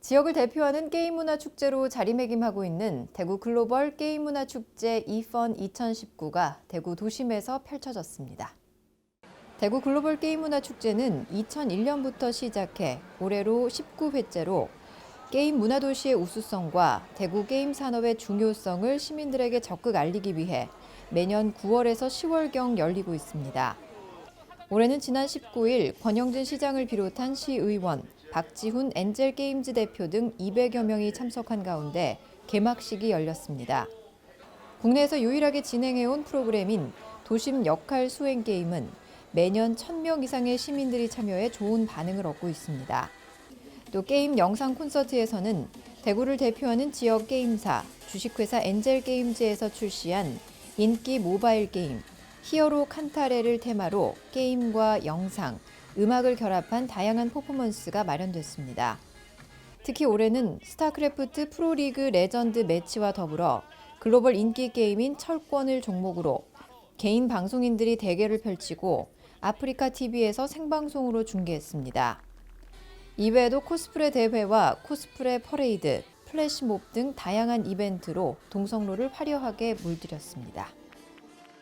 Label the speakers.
Speaker 1: 지역을 대표하는 게임 문화 축제로 자리매김하고 있는 대구 글로벌 게임 문화 축제 이펀 2019가 대구 도심에서 펼쳐졌습니다. 대구 글로벌 게임 문화 축제는 2001년부터 시작해 올해로 19회째로 게임 문화 도시의 우수성과 대구 게임 산업의 중요성을 시민들에게 적극 알리기 위해 매년 9월에서 10월경 열리고 있습니다. 올해는 지난 19일 권영진 시장을 비롯한 시의원, 박지훈 엔젤 게임즈 대표 등 200여 명이 참석한 가운데 개막식이 열렸습니다. 국내에서 유일하게 진행해온 프로그램인 도심 역할 수행 게임은 매년 1000명 이상의 시민들이 참여해 좋은 반응을 얻고 있습니다. 또 게임 영상 콘서트에서는 대구를 대표하는 지역 게임사 주식회사 엔젤 게임즈에서 출시한 인기 모바일 게임 히어로 칸타레를 테마로 게임과 영상, 음악을 결합한 다양한 퍼포먼스가 마련됐습니다. 특히 올해는 스타크래프트 프로리그 레전드 매치와 더불어 글로벌 인기 게임인 철권을 종목으로 개인 방송인들이 대결을 펼치고 아프리카 TV에서 생방송으로 중계했습니다. 이외에도 코스프레 대회와 코스프레 퍼레이드, 플래시몹 등 다양한 이벤트로 동성로를 화려하게 물들였습니다.